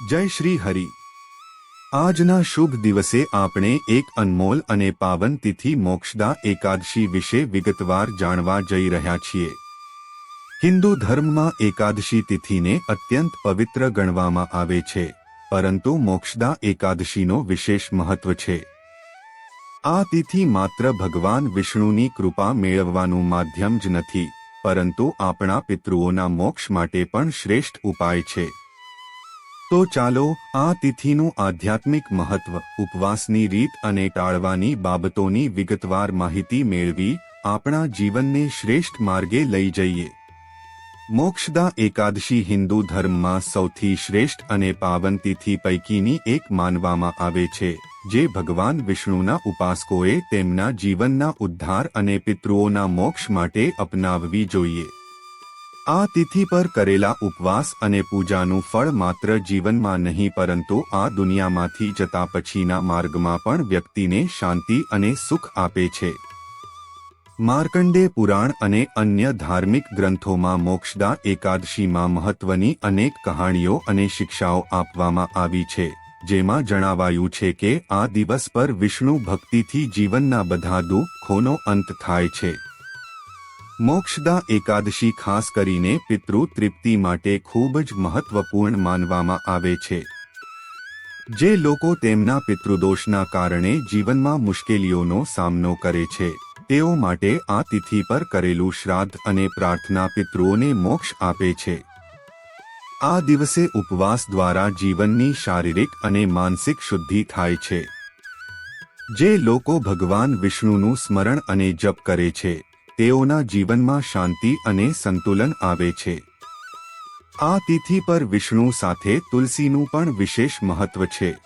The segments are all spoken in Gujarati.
જય શ્રી હરિ. આજના શુભ દિવસે આપણે એક અનમોલ અને પાવન તિથિ મોક્ષદા એકાદશી વિશે વિગતવાર જાણવા જઈ રહ્યા છીએ. હિન્દુ ધર્મમાં એકાદશી તિથિને અત્યંત પવિત્ર ગણવામાં આવે છે, પરંતુ મોક્ષદા એકાદશીનો વિશેષ મહત્વ છે. આ તિથિ માત્ર ભગવાન વિષ્ણુની કૃપા મેળવવાનું માધ્યમ જ નથી, પરંતુ આપણા પિતૃઓના મોક્ષ માટે પણ શ્રેષ્ઠ ઉપાય છે. તો ચાલો આ તિથિનું આધ્યાત્મિક મહત્વ, ઉપવાસની રીત અને ટાળવાની બાબતોની વિગતવાર માહિતી મેળવી આપણા જીવનને શ્રેષ્ઠ માર્ગે લઈ જઈએ. મોક્ષદા એકાદશી હિન્દુ ધર્મમાં સૌથી શ્રેષ્ઠ અને પાવન તિથિ પૈકીની એક માનવામાં આવે છે, જે ભગવાન વિષ્ણુના ઉપાસકોએ તેમના જીવનના ઉદ્ધાર અને પિતૃઓના મોક્ષ માટે અપનાવવી જોઈએ. આ તિથિ પર કરેલા ઉપવાસ અને પૂજાનું ફળ માત્ર જીવનમાં નહીં, પરંતુ આ દુનિયામાંથી જતા પછીના માર્ગમાં પણ વ્યક્તિને શાંતિ અને સુખ આપે છે. માર્કંડે પુરાણ અને અન્ય ધાર્મિક ગ્રંથોમાં મોક્ષદા એકાદશીમાં મહત્વની અનેક કહાણીઓ અને શિક્ષાઓ આપવામાં આવી છે, જેમાં જણાવાયું છે કે આ દિવસ પર વિષ્ણુ ભક્તિથી જીવનના બધા દુઃખોનો અંત થાય છે. મોક્ષદા એકાદશી ખાસ કરીને પિતૃ તૃપ્તિ માટે ખૂબ જ મહત્વપૂર્ણ માનવામાં આવે છે. જે લોકો તેમના પિતૃદોષના કારણે જીવનમાં મુશ્કેલીઓનો સામનો કરે છે, તેઓ માટે આ તિથિ પર કરેલું શ્રાદ્ધ અને પ્રાર્થના પિતૃઓને મોક્ષ આપે છે. આ દિવસે ઉપવાસ દ્વારા જીવનની શારીરિક અને માનસિક શુદ્ધિ થાય છે. જે લોકો ભગવાન વિષ્ણુનું સ્મરણ અને જપ કરે છે તેઓના જીવનમાં શાંતિ અને સંતુલન આવે છે. આ તિથિ પર વિષ્ણુ સાથે તુલસીનું પણ વિશેષ મહત્વ છે.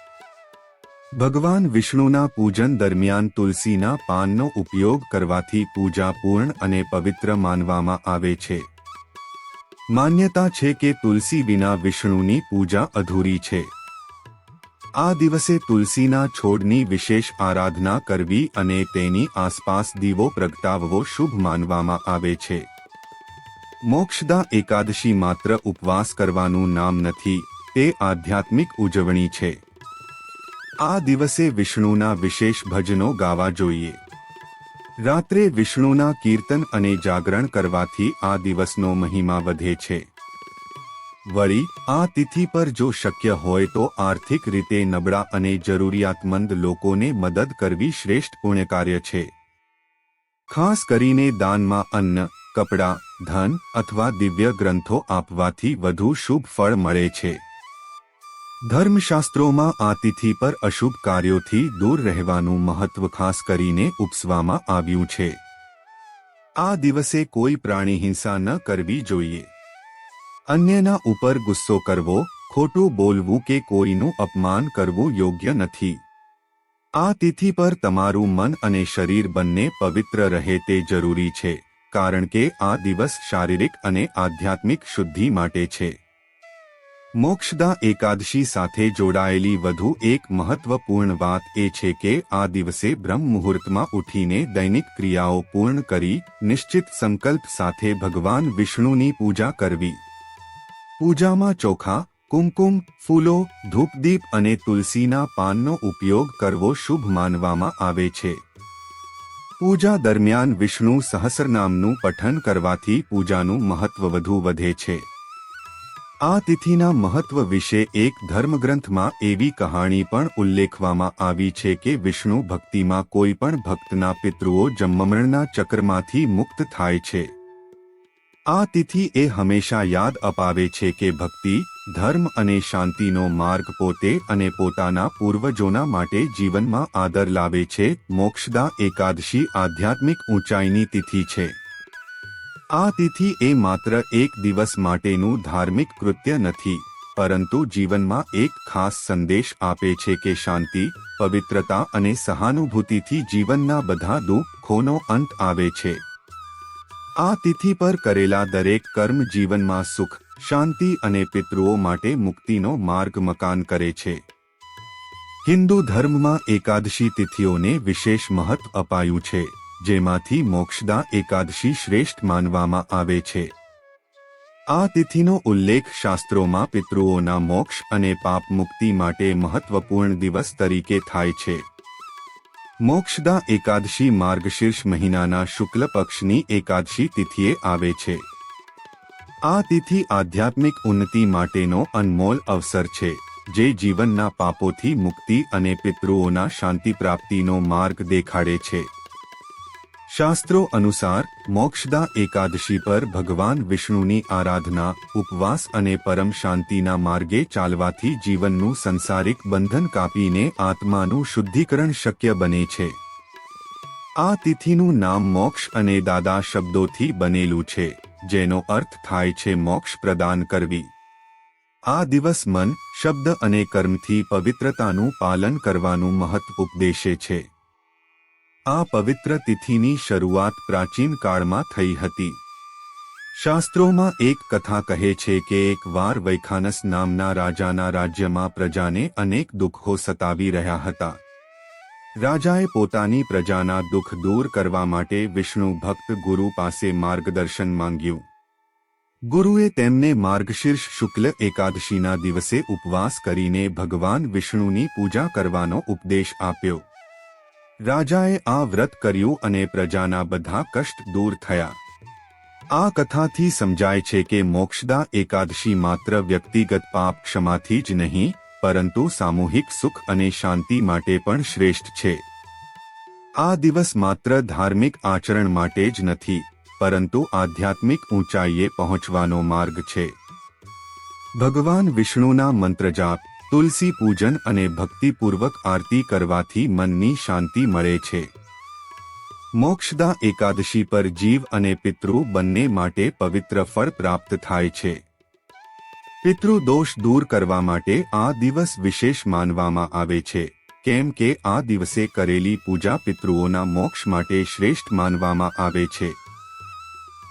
ભગવાન વિષ્ણુના પૂજન દરમિયાન તુલસીના પાનનો ઉપયોગ કરવાથી પૂજા પૂર્ણ અને પવિત્ર માનવામાં આવે છે. માન્યતા છે કે તુલસી વિના વિષ્ણુની પૂજા અધૂરી છે. આ દિવસે તુલસીના છોડની વિશેષ આરાધના કરવી અને તેની આસપાસ દીવો પ્રગટાવવો શુભ માનવામાં આવે છે. મોક્ષદા એકાદશી માત્ર ઉપવાસ કરવાનું નામ નથી, તે આધ્યાત્મિક ઉજવણી છે. આ દિવસે વિષ્ણુના વિશેષ ભજનો ગાવા જોઈએ. રાત્રે વિષ્ણુના કીર્તન અને જાગરણ કરવાથી આ દિવસનો મહિમા વધે છે. વળી, આ તિથિ પર જો શક્ય હોય તો આર્થિક રીતે નબળા અને જરૂરિયાતમંદ લોકોને મદદ કરવી શ્રેષ્ઠ પુણ્યકાર્ય છે. ખાસ કરીને દાનમાં અન્ન, કપડાં, ધન અથવા દિવ્ય ગ્રંથો આપવાથી વધુ શુભ ફળ મળે છે. ધર્મશાસ્ત્રોમાં આ તિથિ પર અશુભ કાર્યોથી દૂર રહેવાનું મહત્વ ખાસ કરીને ઉપસવામાં આવ્યું છે. આ દિવસે કોઈ પ્રાણી હિંસા ન કરવી જોઈએ. અન્યના ઉપર ગુસ્સો કરવો, ખોટું બોલવું કે કોઈનું અપમાન કરવું યોગ્ય નથી. આ તિથિ પર તમારું મન અને શરીર બંને પવિત્ર રહે તે જરૂરી છે, કારણ કે આ દિવસ શારીરિક અને આધ્યાત્મિક શુદ્ધિ માટે છે. મોક્ષદા એકાદશી સાથે જોડાયેલી વધુ એક મહત્વપૂર્ણ વાત એ છે કે આ દિવસે બ્રહ્મ મુહૂર્તમાં ઉઠીને દૈનિક ક્રિયાઓ પૂર્ણ કરી, નિશ્ચિત સંકલ્પ સાથે ભગવાન વિષ્ણુની પૂજા કરવી. પૂજામાં ચોખા, કુમકુમ, ફૂલો, ધૂપદીપ અને તુલસીના પાનનો ઉપયોગ કરવો શુભ માનવામાં આવે છે. પૂજા દરમિયાન વિષ્ણુ સહસ્રનામનું પઠન કરવાથી પૂજાનું મહત્વ વધુ વધે છે. આ તિથિના મહત્વ વિશે એક ધર્મગ્રંથમાં એવી કહાણી પણ ઉલ્લેખવામાં આવી છે કે વિષ્ણુ ભક્તિમાં કોઈ પણ ભક્તના પિતૃઓ જન્મમરણના ચક્રમાંથી મુક્ત થાય છે. આ તિથિ એ હંમેશા યાદ અપાવે છે કે ભક્તિ, ધર્મ અને શાંતિનો માર્ગ પોતે અને પોતાના પૂર્વજોના માટે જીવનમાં આદર લાવે છે. મોક્ષદા એકાદશી આધ્યાત્મિક ઊંચાઈની તિથિ છે. આ તિથિ એ માત્ર એક દિવસ માટેનું ધાર્મિક કૃત્ય નથી, પરંતુ જીવનમાં એક ખાસ સંદેશ આપે છે કે શાંતિ, પવિત્રતા અને સહાનુભૂતિથી જીવનના બધા દુઃખોનો અંત આવે છે. આ તિથિ પર કરેલા દરેક કર્મ જીવનમાં સુખ, શાંતિ અને પિતૃઓ માટે મુક્તિનો માર્ગ મકાન કરે છે. હિન્દુ ધર્મમાં એકાદશી તિથિઓને વિશેષ મહત્વ અપાયું છે, જેમાંથી મોક્ષદા એકાદશી શ્રેષ્ઠ માનવામાં આવે છે. આ તિથિનો ઉલ્લેખ શાસ્ત્રોમાં પિતૃઓના મોક્ષ અને પાપ મુક્તિ માટે મહત્વપૂર્ણ દિવસ તરીકે થાય છે. મોક્ષદા એકાદશી માર્ગશીર્ષ મહિનાના શુક્લ પક્ષની એકાદશી તિથિએ આવે છે. આ તિથિ આધ્યાત્મિક ઉન્નતિ માટેનો અનમોલ અવસર છે, જે જીવનના પાપોથી મુક્તિ અને પિતૃઓના શાંતિ પ્રાપ્તિનો માર્ગ દેખાડે છે. શાસ્ત્રો અનુસાર મોક્ષદા એકાદશી પર ભગવાન વિષ્ણુની આરાધના, ઉપવાસ અને પરમ શાંતિના માર્ગે ચાલવાથી જીવનનું સંસારિક બંધન કાપીને આત્માનું શુદ્ધિકરણ શક્ય બને છે. આ તિથિનું નામ મોક્ષ અને દાદા શબ્દોથી બનેલું છે, જેનો અર્થ થાય છે મોક્ષ પ્રદાન કરવી. આ દિવસ મન, શબ્દ અને કર્મથી પવિત્રતાનું પાલન કરવાનું મહત્વ ઉપદેશે છે. આ પવિત્ર તિથિની શરૂઆત પ્રાચીન કાળમાં થઈ હતી. શાસ્ત્રોમાં એક કથા કહે છે કે એકવાર વૈખાનસ નામના રાજાના રાજ્યમાં પ્રજાને અનેક દુઃખો સતાવી રહ્યા હતા. રાજાએ પોતાની પ્રજાના દુઃખ દૂર કરવા માટે વિષ્ણુ ભક્ત ગુરુ પાસે માર્ગદર્શન માંગ્યું. ગુરુએ તેમને માર્ગશીર્ષ શુક્લ એકાદશીના દિવસે ઉપવાસ કરીને ભગવાન વિષ્ણુની પૂજા કરવાનો ઉપદેશ આપ્યો. રાજાએ આ વ્રત કર્યું અને પ્રજાના બધા કષ્ટ દૂર થયા. આ કથાથી સમજાય છે કે મોક્ષદા એકાદશી માત્ર વ્યક્તિગત પાપ ક્ષમાથી જ નહીં, પરંતુ સામૂહિક સુખ અને શાંતિ માટે પણ શ્રેષ્ઠ છે. આ દિવસ માત્ર ધાર્મિક આચરણ માટે જ નથી, પરંતુ આધ્યાત્મિક ઊંચાઈએ પહોંચવાનો માર્ગ છે. ભગવાન વિષ્ણુના મંત્ર જાપ તુલસી પૂજન અને ભક્તિપૂર્વક આરતી કરવાથી મનની શાંતિ મળે છે. મોક્ષદા એકાદશી પર જીવ અને પિતૃ બંને માટે પવિત્ર ફળ પ્રાપ્ત થાય છે. પિતૃ દોષ દૂર કરવા માટે આ દિવસ વિશેષ માનવામાં આવે છે, કેમ કે આ દિવસે કરેલી પૂજા પિતૃઓના મોક્ષ માટે શ્રેષ્ઠ માનવામાં આવે છે.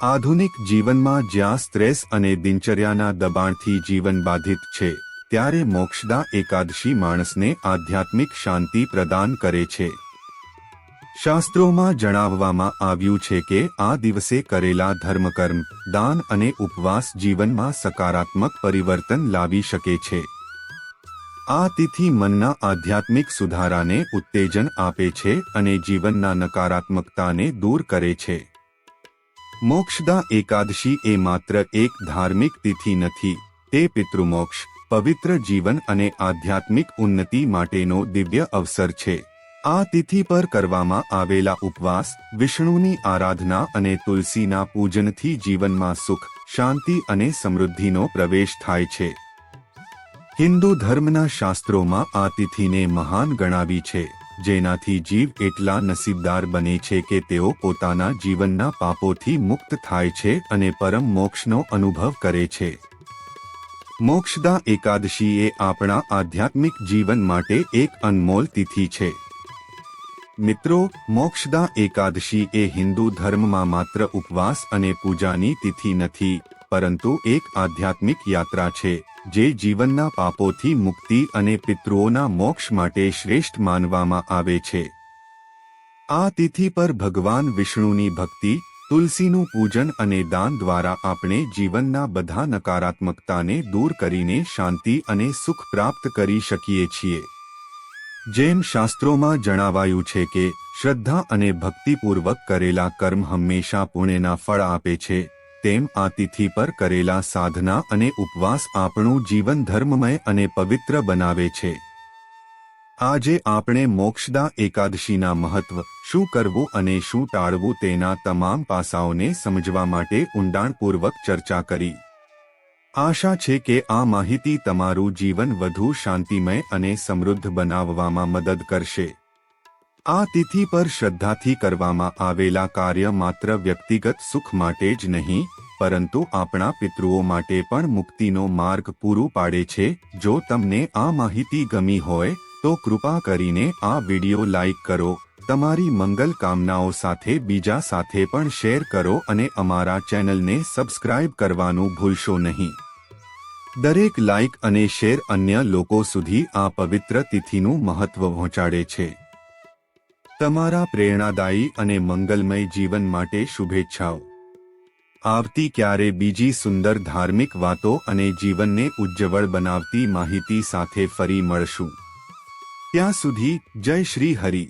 આધુનિક જીવનમાં જ્યાં સ્ટ્રેસ અને દિનચર્યાના દબાણથી જીવન બાધિત છે ત્યારે મોક્ષદા એકાદશી માણસને આધ્યાત્મિક શાંતિ પ્રદાન કરે છે. શાસ્ત્રોમાં જણાવવામાં આવ્યું છે કે આ દિવસે કરેલા ધર્મકર્મ, દાન અને ઉપવાસ જીવનમાં સકારાત્મક પરિવર્તન લાવી શકે છે. આ તિથિ મનના આધ્યાત્મિક સુધારાને ઉત્તેજન આપે છે અને જીવનના નકારાત્મકતાને દૂર કરે છે. મોક્ષદા એકાદશી એ માત્ર એક ધાર્મિક તિથિ નથી, તે પિતૃમોક્ષ પવિત્ર જીવન અને આધ્યાત્મિક ઉન્નતિ માટેનો દિવ્ય અવસર છે. આ તિથિ પર કરવામાં આવેલા ઉપવાસ, વિષ્ણુની આરાધના અને તુલસીના પૂજનથી જીવનમાં સુખ, શાંતિ અને સમૃદ્ધિનો પ્રવેશ થાય છે. હિન્દુ ધર્મના શાસ્ત્રોમાં આ તિથિને મહાન ગણાવી છે, જેનાથી જીવ એટલા નસીબદાર બને છે કે તેઓ પોતાના જીવનના પાપોથી મુક્ત થાય છે અને પરમ મોક્ષનો અનુભવ કરે છે. મોક્ષદા એકાદશી એ આપણા આધ્યાત્મિક જીવન માટે એક અનમોલ તિથિ છે. મિત્રો, મોક્ષદા એકાદશી એ હિન્દુ ધર્મમાં માત્ર ઉપવાસ અને પૂજાની તિથિ નથી, પરંતુ એક આધ્યાત્મિક યાત્રા છે, જે જીવનના પાપોથી મુક્તિ અને પિતૃઓના મોક્ષ માટે શ્રેષ્ઠ માનવામાં આવે છે. આ તિથિ પર ભગવાન વિષ્ણુની ભક્તિ તુલસીનું પૂજન અને દાન દ્વારા આપણે જીવનના બધા નકારાત્મકતાને દૂર કરીને શાંતિ અને સુખ પ્રાપ્ત કરી શકીએ છીએ. જેમ શાસ્ત્રોમાં જણાવાયું છે કે, શ્રદ્ધા અને ભક્તિપૂર્વક કરેલા કર્મ હંમેશા પુણ્યના ફળ આપે છે, તેમ આ તિથિ પર કરેલા સાધના અને ઉપવાસ આપણું જીવન ધર્મમય અને પવિત્ર બનાવે છે. આજે આપણે મોક્ષદા એકાદશીના મહત્વ, શું કરવું અને શું ટાળવું તેના તમામ પાસાઓને સમજવા માટે ઊંડાણપૂર્વક ચર્ચા કરી. આશા છે કે આ માહિતી તમારું જીવન વધુ શાંતિમય અને સમૃદ્ધ બનાવવામાં મદદ કરશે. આ તિથિ પર શ્રદ્ધાથી કરવામાં આવેલા કાર્ય માત્ર વ્યક્તિગત સુખ માટે જ નહીં, પરંતુ આપણા પિતૃઓ માટે પણ મુક્તિનો માર્ગ પૂરો પાડે છે, જો તમને આ માહિતી ગમી હોય તો કૃપા કરીને આ વિડિયો લાઇક કરો, તમારી મંગલ કામનાઓ સાથે બીજા સાથે પણ શેર કરો અને અમારા ચેનલને સબસ્ક્રાઇબ કરવાનું ભૂલશો નહીં. દરેક લાઇક અને શેર અન્ય લોકો સુધી આ પવિત્ર તિથિનું મહત્વ પહોંચાડે છે. તમારા પ્રેરણાદાયી અને મંગલમય જીવન માટે શુભેચ્છાઓ. આવતી ક્યારે બીજી સુંદર ધાર્મિક વાતો અને જીવનને ઉજ્જવળ બનાવતી માહિતી સાથે ફરી મળશું. ત્યાં સુધી જય શ્રી હરિ.